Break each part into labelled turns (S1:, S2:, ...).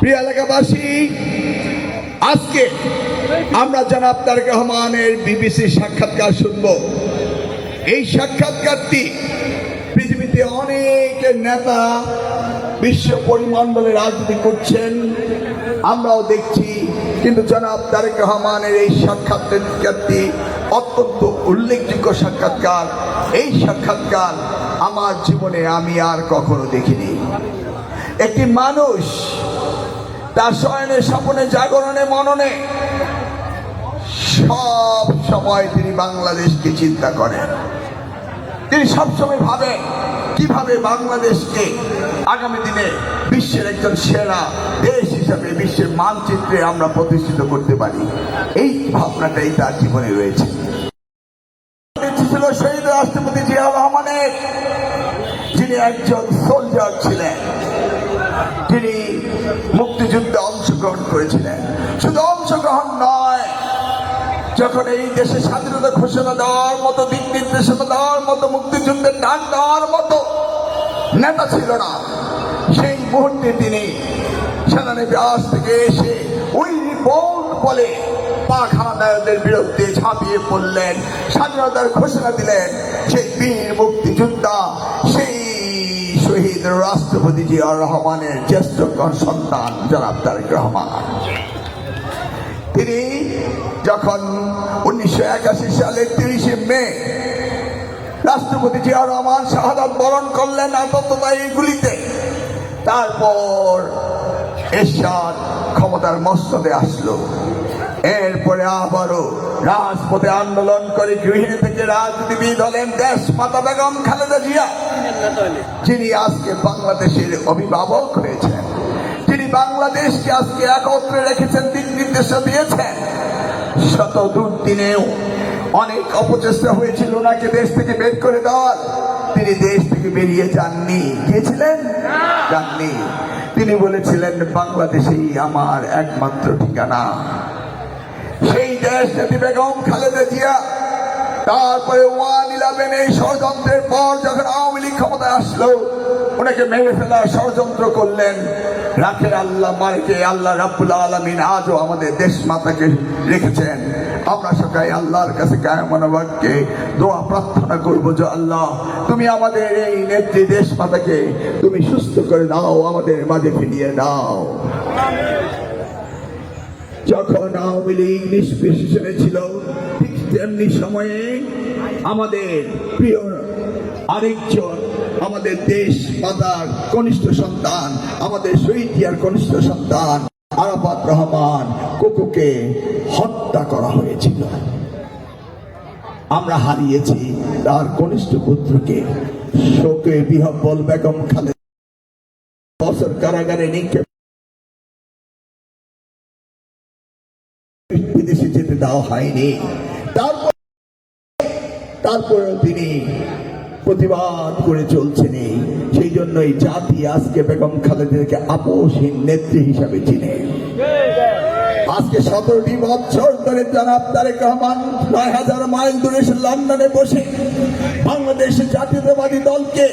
S1: প্রিয় এলাকাবাসী, আজকে আমরা জনাব তারেক রহমানের বিবিসি সাক্ষাৎকার শুনব। এই সাক্ষাৎকারটি পৃথিবীতে অনেক নেতা বিশ্ব পরিমণ্ডলে রাজনীতি করছেন, আমরাও দেখছি, কিন্তু জনাব তারেক রহমানের এই সাক্ষাৎকারটি অত্যন্ত উল্লেখযোগ্য সাক্ষাৎকার। এই সাক্ষাৎকার আমার জীবনে আমি আর কখনো দেখিনি। একটি মানুষ তার শয়নে, স্বপনে, জাগরণে, মননে, সব সময় তিনি বাংলাদেশকে চিন্তা করেন। তিনি সবসময় ভাবেন, কীভাবে বাংলাদেশকে আগামী দিনে বিশ্বের একজন সেরা দেশ হিসাবে বিশ্বের মানচিত্রে আমরা প্রতিষ্ঠিত করতে পারি। এই ভাবনাটাই তার জীবনে রয়েছে। ছিল শহীদ রাষ্ট্রপতি জিয়া রহমানের, যিনি একজন সোলজার ছিলেন। তিনি মুক্তিযুদ্ধে অংশগ্রহণ করেছিলেন। শুধু অংশগ্রহণ নয়, যখন এই দেশে স্বাধীনতা ঘোষণা দেওয়ার মতো, দিক নির্দেশনা দেওয়ার মতো, মুক্তিযুদ্ধের ডাক দেওয়ার মতো নেতা ছিল না, সেই মুহূর্তে তিনি সেনানি ব্যাস থেকে এসে ওই রিপোর্ট বলে পাক হানাদারদের বিরুদ্ধে ঝাঁপিয়ে পড়লেন, স্বাধীনতার ঘোষণা দিলেন, সেই বীর মুক্তিযোদ্ধা, সেই শহীদ রাষ্ট্রপতি জিয়া রহমানের জ্যেষ্ঠ সন্তান জনাব তারেক রহমান। তিনি যখন উনিশশো একাশি সালের তিরিশে মে রাষ্ট্রপতি জিয়া রহমান শাহাদাত বরণ করলেন আততায়ী গুলিতে তারপর এরশাদ ক্ষমতার মস্তদে আসলো। এরপরে আবারও রাজপথে আন্দোলন করে গৃহিণী থেকে রাজনীতিবিদ হলেন দেশ মাতা বেগম খালেদা জিয়া। যিনি আজকে বাংলাদেশের অভিভাবক হয়েছেন। তিনি বাংলাদেশকে আজকে একত্রে রেখেছেন দিক নির্দেশ দিয়েছেন। শত দুর্দিনেও অনেক অপচেষ্টা হয়েছিল ওনাকে দেশ থেকে বের করে দেওয়ার। তিনি দেশ থেকে বেরিয়ে যাননি। গিয়েছিলেন? যাননি। তিনি বলেছিলেন, বাংলাদেশেই আমার একমাত্র ঠিকানা। সেই বেগম, খালেদা জিয়া। তারপরে ওয়ান ইলেভেন এই ষড়যন্ত্রের পর যখন আওয়ামী লীগ ক্ষমতায় আসলো, ওনাকে মেরে ফেলার ষড়যন্ত্র করলেন। রাখের আল্লাহ মালিকে আল্লাহ রাব্বুল আলমিন আজও আমাদের দেশ মাতাকে রেখেছেন। আমরা সবাই আল্লাহর কাছে কায়মনোবাদকে দোয়া প্রার্থনা করব যে আল্লাহ, তুমি আমাদের এই নেত্রী দেশ মাতাকে তুমি সুস্থ করে দাও, আমাদের মাঝে ফিরিয়ে দাও। যখন আওয়ামী লীগ নিষ্পেষণে ছিল, ঠিক তেমনি সময়ে আমাদের প্রিয় আরেকজন, আমাদের দেশ মাতার কনিষ্ঠ সন্তান, আমাদের শহীদ জিয়ার কনিষ্ঠ সন্তান, আরাফাত রহমান কোকুকে হত্যা করা হয়েছিল। আমরা হারিয়েছি তার কনিষ্ঠ পুত্রকে। শোকে বিহব্বল বেগম খালেদ বছর কারাগারে নিক্ষেপ দেওয়া হয়নি। তারপর তারপর তিনি প্রতিবাদ করে চলছেন সেই সেই জন্যই জাতি আজকে বেগম খালেদাকে আপোষহীন নেত্রী হিসাবে চিনে। আজকে সতেরোটি বছর ধরে জনাব তারেক রহমান নয় হাজার মাইল দূরে লন্ডনে বসে বাংলাদেশের জাতীয়তাবাদী দলকে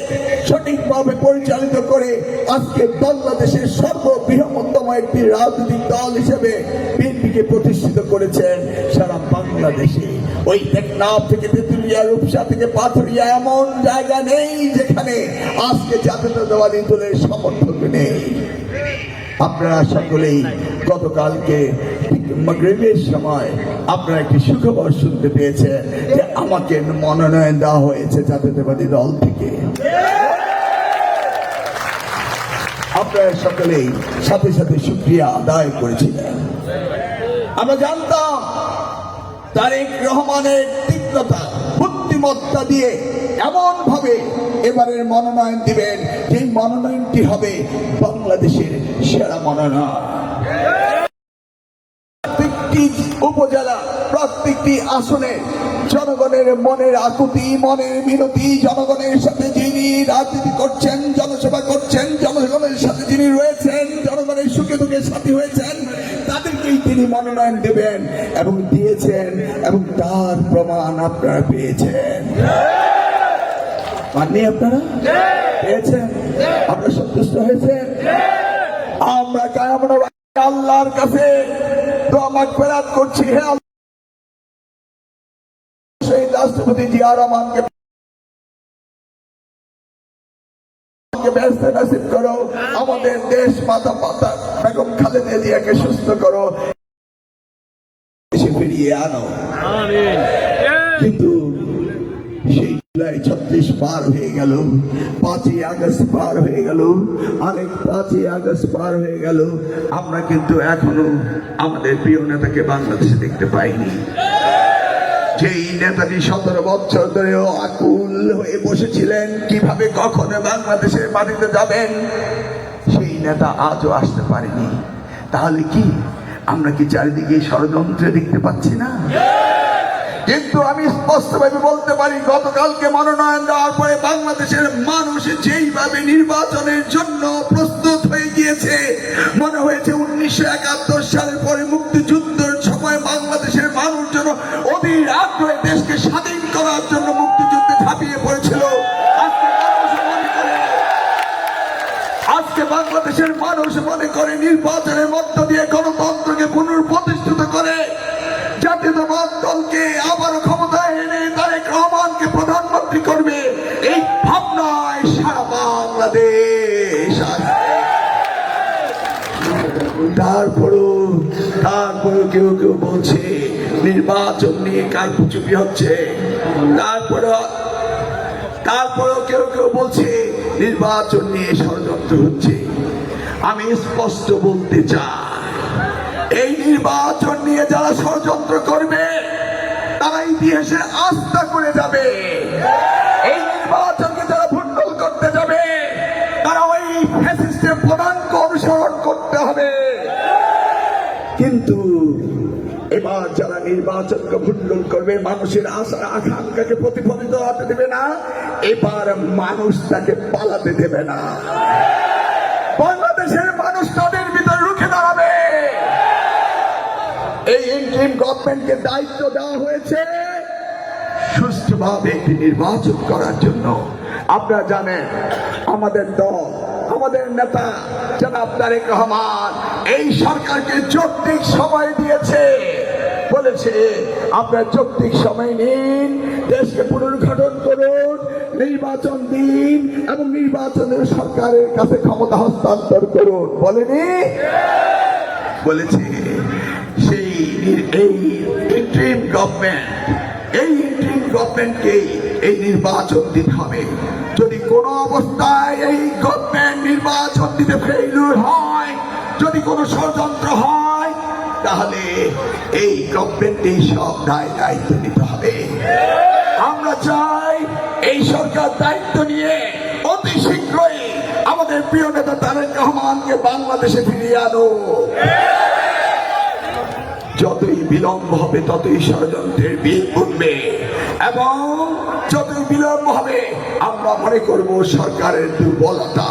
S1: সঠিকভাবে পরিচালিত করে আজকে বাংলাদেশের সর্ববৃহত্তম একটি রাজনৈতিক দল হিসেবে বিএনপিকে প্রতিষ্ঠিত করেছেন সারা বাংলাদেশে। ওই টেকনাফ থেকে তেঁতুলিয়া, রূপসা থেকে পাথরিয়া এমন জায়গা নেই যেখানে আজকে জাতীয়তাবাদী দলের সমর্থক নেই। আপনারা সকলেই গতকালকে মাগরিবের সময় আপনারা একটি সুখবর শুনতে পেয়েছেন যে আমাকে মনোনয়ন দেওয়া হয়েছে জাতীয়তাবাদী দল থেকে। আপনারা সকলেই সাথে সাথে সুক্রিয়া আদায় করেছিলেন। আমরা জানতাম তারেক রহমানের তীক্ষ্ণতা বুদ্ধিমত্তা দিয়ে এমন ভাবে এবারের মনোনয়ন দিবেন। যে মনোনয়নটি হবে বাংলাদেশের সেরা মনোনয়ন। প্রত্যেকটি উপজেলা, প্রত্যেকটি আসনে জনগণের মনের আকুতি, মনের মিনতি, জনগণের সাথে যিনি রাজনীতি করছেন, জনসেবা করছেন, জনগণের সাথে যিনি রয়েছেন, জনগণের সুখে দুঃখে সাথী হয়েছেন, তাদেরকেই তিনি মনোনয়ন দেবেন এবং দিয়েছেন এবং তার প্রমাণ আপনারা পেয়েছেন। পাননি আপনারা? পেয়েছেন? আপনারা সন্তুষ্ট হয়েছেন আমরা কামনা আল্লাহর কাছে। দোয়া করছি হে আল্লাহ। সেই রাষ্ট্রপতি জিয়া রহমানকে ব্যস্ত নাসিব করো। আমাদের দেশ মাতা পাতা বেগম খালেদা জিয়াকে সুস্থ করো। ফিরিয়ে আনো। কিন্তু জুলাই ছত্রিশ পার হয়ে গেল, পাঁচই আগস্ট পার হয়ে গেল পাঁচই আগস্ট পার হয়ে গেল। আমরা কিন্তু এখনও আমাদের প্রিয় নেতাকে বাংলাদেশে দেখতে পাইনি। যেই নেতাজি সতেরো বছর ধরেও আকুল হয়ে বসেছিলেন, কীভাবে কখনো বাংলাদেশের মাটিতে যাবেন, সেই নেতা আজও আসতে পারেনি। তাহলে কি, আমরা কি চারিদিকে ষড়যন্ত্রে দেখতে পাচ্ছি না? কিন্তু আমি স্পষ্টভাবে বলতে পারি, গতকালকে মনোনয়ন দেওয়ার পরে বাংলাদেশের মানুষ যেইভাবে নির্বাচনের জন্য প্রস্তুত হয়ে গিয়েছে, মনে হয়েছে উনিশশো একাত্তর সালের পরে মুক্তিযুদ্ধের সময় বাংলাদেশের মানুষ যেন অধীর আগ্রহে দেশকে স্বাধীন করার জন্য মুক্তিযুদ্ধে ঝাঁপিয়ে পড়েছিল। আজকে বাংলাদেশের মানুষ মনে করে নির্বাচনের মধ্য দিয়ে গণতন্ত্রকে জাতীয়তাবাদ দলকে আবার ক্ষমতায় এনে তারেক রহমানকে প্রধানমন্ত্রী করবে। এই ভাবনায় সারা বাংলাদেশ তারপরও তারপরও কেউ কেউ বলছে, নির্বাচন নিয়ে কালপুচুপি হচ্ছে। তারপরও, তারপরেও কেউ কেউ বলছে, নির্বাচন নিয়ে ষড়যন্ত্র হচ্ছে। আমি স্পষ্ট বলতে চাই, এই নির্বাচন নিয়ে যারা ষড়যন্ত্র করবে তারা ইতিহাসে আস্থা করে যাবে। এই নির্বাচনকে যারা ভণ্ডল করতে যাবে, তারা ওই ফ্যাসিস্টের প্রধানকে অনুসরণ করতে হবে। কিন্তু এবার যারা নির্বাচনকে ভুন্ডল করবে, মানুষের আশা, আকাঙ্ক্ষাকে প্রতিফলিত হতে দেবে না, এবার মানুষ তাকে পালাতে দেবে না। ইন্ট্রিম গভর্নমেন্টকে দায়িত্ব দেওয়া হয়েছে, সুষ্ঠুভাবে একটি নির্বাচন করার জন্য। আপনারা জানেন, আমাদের দল, আমাদের নেতা, জনাব তারেক রহমান, এই সরকারকে যৌক্তিক সময় দিয়েছে। বলেছে, আপনার যৌক্তিক সময় নিন, দেশকে পুনর্গঠন করুন, নির্বাচন দিন এবং নির্বাচনের সরকারের কাছে ক্ষমতা হস্তান্তর করুন। বলেনি? বলেছে। এই ইন্ট্রিম গভর্নমেন্ট এই ইন্ট্রিম গভর্নমেন্টকে এই নির্বাচন দিতে হবে। যদি কোনো অবস্থায় এই গভর্নমেন্ট নির্বাচন দিতে ফেইলুর হয়, যদি কোনো ষড়যন্ত্র হয়, তাহলে এই গভর্নমেন্টে সব দায়, দায়িত্ব নিতে হবে। আমরা চাই এই সরকার দায়িত্ব নিয়ে অতি শীঘ্রই আমাদের প্রিয় নেতা তারেক রহমানকে বাংলাদেশে ফিরিয়ে আনো যতই বিলম্ব হবে, ততই ষড়যন্ত্রের বিল উঠবে। এবং যতই বিলম্ব হবে, আমরা মনে করব সরকারের দুর্বলতা।